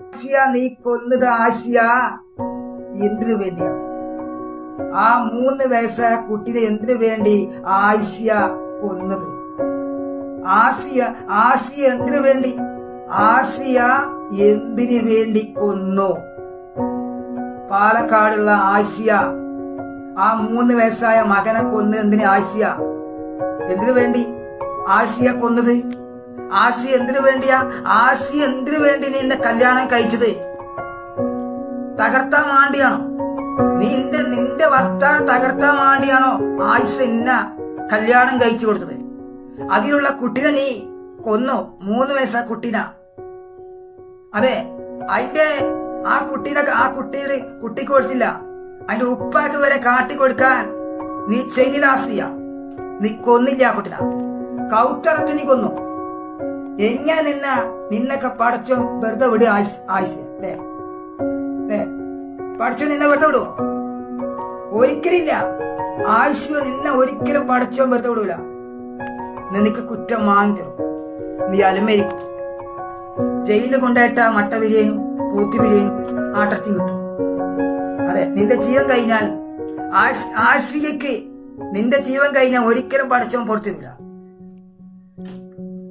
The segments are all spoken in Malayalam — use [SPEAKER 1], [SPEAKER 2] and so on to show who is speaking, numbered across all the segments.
[SPEAKER 1] ആശയ നീ കൊന്നത് ആശിയ. എന്തിനു വേണ്ടിയാണ് ആ മൂന്ന് വയസ്സായ കുട്ടിനെ എന്തിനു വേണ്ടി ആശിയ കൊന്നത്? ആശിയ ആശിയ എന്തിനു വേണ്ടി? ആശിയ എന്തിനു വേണ്ടി കൊന്നു? പാലക്കാടുള്ള ആശിയ ആ മൂന്ന് വയസ്സായ മകനെ കൊന്ന് എന്തിന് ആശിയ? എന്തിനു വേണ്ടി ആശിയ കൊന്നത്? ആശിയ എന്തിനു വേണ്ടിയാ? ആശി എന്തിനു വേണ്ടി നീ എന്നെ കല്യാണം കഴിച്ചത്? തകർത്താൻ വേണ്ടിയാണോ? നിന്റെ നിന്റെ ഭർത്താവ് തകർത്താൻ വേണ്ടിയാണോ ആയിഷ ഇന്ന കല്യാണം കഴിച്ചു കൊടുത്തത്? അതിലുള്ള കുട്ടിനെ നീ കൊന്നു? മൂന്ന് വയസ്സാ കുട്ടിന. അതെ അതിന്റെ ആ കുട്ടീനെ ആ കുട്ടിയുടെ കുട്ടിക്ക് കൊടുത്തില്ല. അതിന്റെ ഉപ്പാക്ക് വരെ കാട്ടി കൊടുക്കാൻ നീ ചെയ്തില്ല ആശ്രിയ നീ കൊന്നില്ല ആ കുട്ടിന. കൗത്തറത്ത് കൊന്നു. എങ്ങനെ നിന്ന നിന്നൊക്കെ പടച്ചോ വെറുതെ വിടുക ആവശ്യം പഠിച്ചോ നിന്നെ വെറുതെ വിടുവോ? ഒരിക്കലില്ല. ആവശ്യം നിന്നെ ഒരിക്കലും പഠിച്ചോ വെറുതെ വിടൂല. നിനക്ക് കുറ്റം വാങ്ങി തരും. നീ അലമേരിക്കും ജയിലിൽ കൊണ്ടായിട്ട മട്ട ബിരിയാനും പൂത്തി ബിരിയാനും ആട്ടച്ചും കിട്ടും. അതെ നിന്റെ ജീവൻ കഴിഞ്ഞാൽ ആശ്- ആശ്രിയക്ക് നിന്റെ ജീവൻ കഴിഞ്ഞാൽ ഒരിക്കലും പടച്ചവൻ പുറത്തു വിട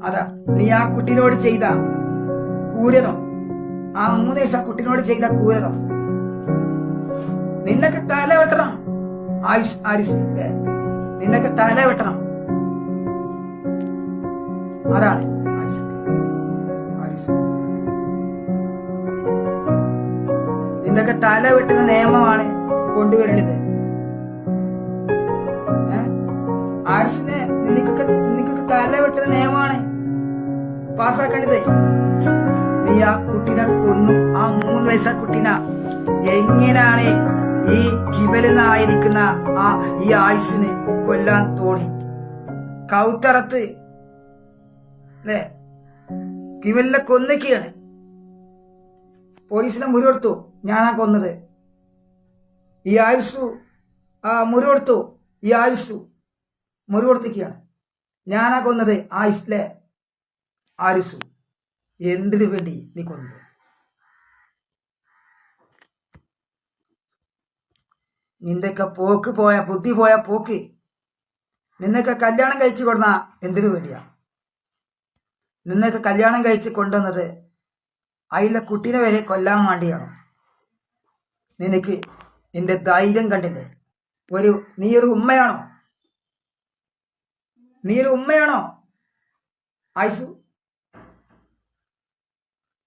[SPEAKER 1] അതാ നീ ആ കുട്ടിനോട് ചെയ്ത ക്രൂരതം ആ മൂന്ന് ദിവസം ആ കുട്ടിനോട് ചെയ്ത ക്രൂരതം നിന്നൊക്കെ തല വെട്ടണം ആയുഷ് അല്ലേ നിന്നൊക്കെ തല വെട്ടണം. അതാണ് നിന്നൊക്കെ തല വെട്ടുന്ന നിയമമാണ് കൊണ്ടുവരുന്നത്? ആരിസിനെ നിനക്കൊക്കെ നിനക്കൊക്കെ തല വെട്ടുന്ന നിയമമാണ് പാസ്സാക്കേണ്ടത്? നീ ആ കുട്ടിനെ കൊന്നു. ആ മൂന്ന് വയസ്സാ കുട്ടിന. എങ്ങനെയാണ് ഈ കിബലിനായിരിക്കുന്ന ആ ഈ ആയുസിന് കൊല്ലാൻ തോന്നി? കൗത്തറത്ത് അല്ലേ? കിബലിനെ കൊന്നൊക്കെയാണ്. പോലീസിനെ മുറിവെടുത്തു ഞാനാ കൊന്നത്. ഈ ആയുസു ആ മുറിവെടുത്തു ഈ ആയുസു മുറിവെടുത്തിക്കുകയാണ് ഞാനാ കൊന്നത് ആയുസ്ലെ ആയുസ്സു എന്തിനു വേണ്ടി നീ കൊണ്ടു നിന്റെയൊക്കെ പോക്ക് പോയ ബുദ്ധി പോയ പോക്ക് നിന്നൊക്കെ കല്യാണം കഴിച്ചു കൊടുന്ന എന്തിനു വേണ്ടിയാ? നിന്നൊക്കെ കല്യാണം കഴിച്ച് കൊണ്ടുവന്നത് അതിലെ കുട്ടീനെ വരെ കൊല്ലാൻ വേണ്ടിയാണോ? നിനക്ക് നിന്റെ ധൈര്യം കണ്ടില്ലേ? ഒരു നീ ഒരു ഉമ്മയാണോ? നീ ഒരു ഉമ്മയാണോ? ആയിസു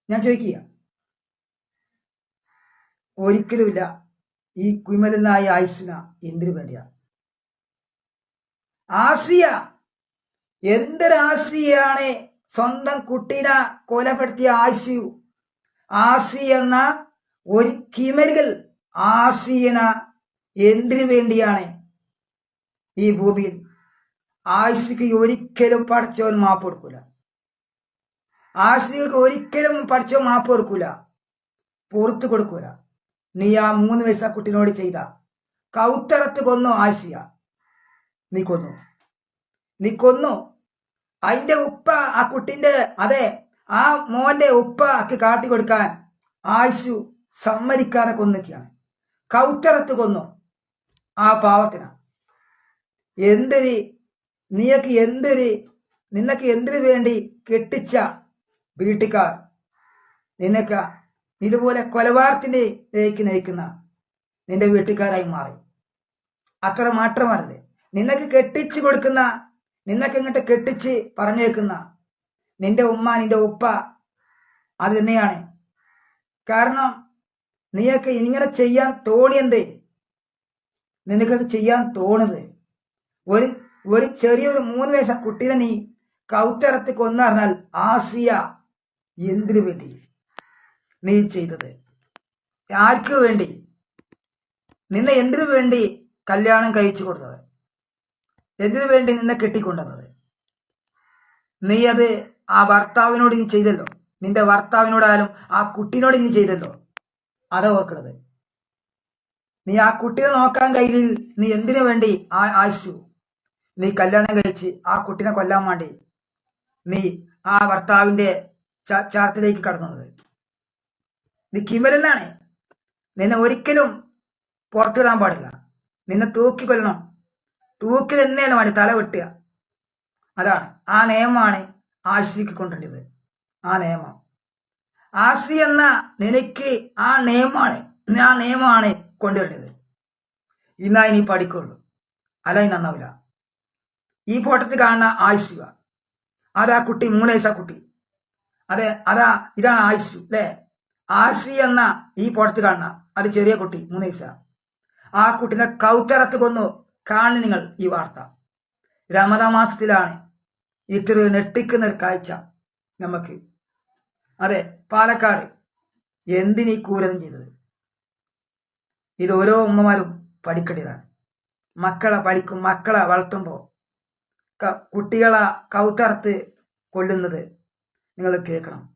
[SPEAKER 1] ഞാൻ ചോദിക്കുക ഒരിക്കലുമില്ല ഈ കുമലനായ ആയുസിന എന്തിനു വേണ്ടിയാ? ആസിയ എന്തൊരാസിയാണ് സ്വന്തം കുട്ടീനെ കൊലപ്പെടുത്തിയ ആശു ആസി എന്ന ഒരു കിമലുകൾ ആസിയന എന്തിനു വേണ്ടിയാണ് ഈ ഭൂമിയിൽ? ആയുസ്സിക്ക് ഒരിക്കലും പഠിച്ചവൻ മാപ്പ് കൊടുക്കൂല. ആശികൾക്ക് ഒരിക്കലും പഠിച്ചോ മാപ്പ് കൊടുക്കൂല. പുറത്തു കൊടുക്കൂല. നീ ആ മൂന്ന് വയസ്സാ കുട്ടിനോട് ചെയ്ത. കൗത്തറത്ത് കൊന്നു ആശിയ നീ കൊന്നു. നീ കൊന്നു. അതിന്റെ ഉപ്പ ആ കുട്ടിന്റെ അതെ ആ മോന്റെ കാട്ടി കൊടുക്കാൻ ആശു സമ്മതിക്കാതെ കൊന്നൊക്കെയാണ്. കൗത്തറത്ത് കൊന്നു. ആ പാവത്തിന. എന്തൊരു നീയൊക്കെ എന്തൊരു നിനക്ക് എന്തിനു വേണ്ടി കെട്ടിച്ച വീട്ടുകാർ നിനക്ക് ഇതുപോലെ കൊലപാതകത്തിന്റെ ഇതിലേക്ക് നയിക്കുന്ന നിന്റെ വീട്ടുകാരായി മാറി. അത്ര മാത്രമല്ല നിനക്ക് കെട്ടിച്ച് കൊടുക്കുന്ന നിനക്ക് ഇങ്ങോട്ട് കെട്ടിച്ച് പറഞ്ഞേക്കുന്ന നിന്റെ ഉമ്മ നിന്റെ ഉപ്പ അത് തന്നെയാണ്. കാരണം നീയൊക്കെ ഇങ്ങനെ ചെയ്യാൻ തോന്നിയെന്തേ നിനക്കത് ചെയ്യാൻ തോന്നുന്നത് ഒരു ഒരു ചെറിയൊരു മൂന്ന് വയസ്സ കുട്ടീനെ നീ കൗത്തറത്ത് കൊന്നറിഞ്ഞാൽ ആസിയ എന്തിനു വേണ്ടി നീ ചെയ്തത്? ആർക്ക് വേണ്ടി? നിന്നെ എന്തിനു വേണ്ടി കല്യാണം കഴിച്ചു കൊടുത്തത്? എന്തിനു വേണ്ടി നിന്നെ കെട്ടിക്കൊണ്ടുവന്നത്? നീ അത് ആ ഭർത്താവിനോട് നീ ചെയ്തല്ലോ? നിന്റെ ഭർത്താവിനോടായാലും ആ കുട്ടീനോട് നീ ചെയ്തല്ലോ? അതാ ഓർക്കണത് നീ ആ കുട്ടിയെ നോക്കാൻ കയ്യിൽ നീ എന്തിനു വേണ്ടി ആ ആശു നീ കല്യാണം കഴിച്ച് ആ കുട്ടിനെ കൊല്ലാൻ വേണ്ടി നീ ആ ഭർത്താവിന്റെ ചാ- ചാർത്തിലേക്ക് കടന്നത്. നീ കിമരനാണ് നിന്നെ ഒരിക്കലും പുറത്തിടാൻ പാടില്ല. നിന്നെ തൂക്കി കൊല്ലണം തൂക്കി തന്നെയാണ് വേണ്ടി തല വെട്ടുക. അതാണ്. ആ നിയമമാണ് ആശ്രീക്ക് കൊണ്ടുവരുന്നത് ആ നിയമം. ആശ്രീ എന്ന നിലയ്ക്ക് ആ നിയമമാണ് ആ നിയമമാണ് കൊണ്ടുവരുന്നത് ഇന്നായി നീ പഠിക്കുള്ളൂ. അല്ല ഇനി നന്നാവില്ല. ഈ ഫോട്ടത്തിൽ കാണുന്ന ആയുഷ്യ അതാ കുട്ടി മൂന്ന് വയസ്സാ കുട്ടി. അതെ അതാ ഇതാണ് ആയുഷ് അല്ലേ? ആശ്രി എന്ന ഈ പോടത്ത് കാണുന്ന അത് ചെറിയ കുട്ടി മൂന്ന് വയസ്സ. ആ കുട്ടിനെ കൗത്തറത്ത് കൊന്നു. കാണുന്നു നിങ്ങൾ ഈ വാർത്ത. രമത മാസത്തിലാണ് ഇത്ര നെട്ടിക്കുന്ന ഒരു കാഴ്ച നമുക്ക്. അതെ പാലക്കാട്. എന്തിനീ ക്രൂരതം ചെയ്തത്? ഇത് ഓരോ ഉമ്മമാരും പഠിക്കേണ്ടതാണ്. മക്കളെ പഠിക്കും മക്കളെ വളർത്തുമ്പോൾ കുട്ടികളെ കൗത്തറത്ത് കൊല്ലുന്നത് നിങ്ങൾ കേൾക്കണം.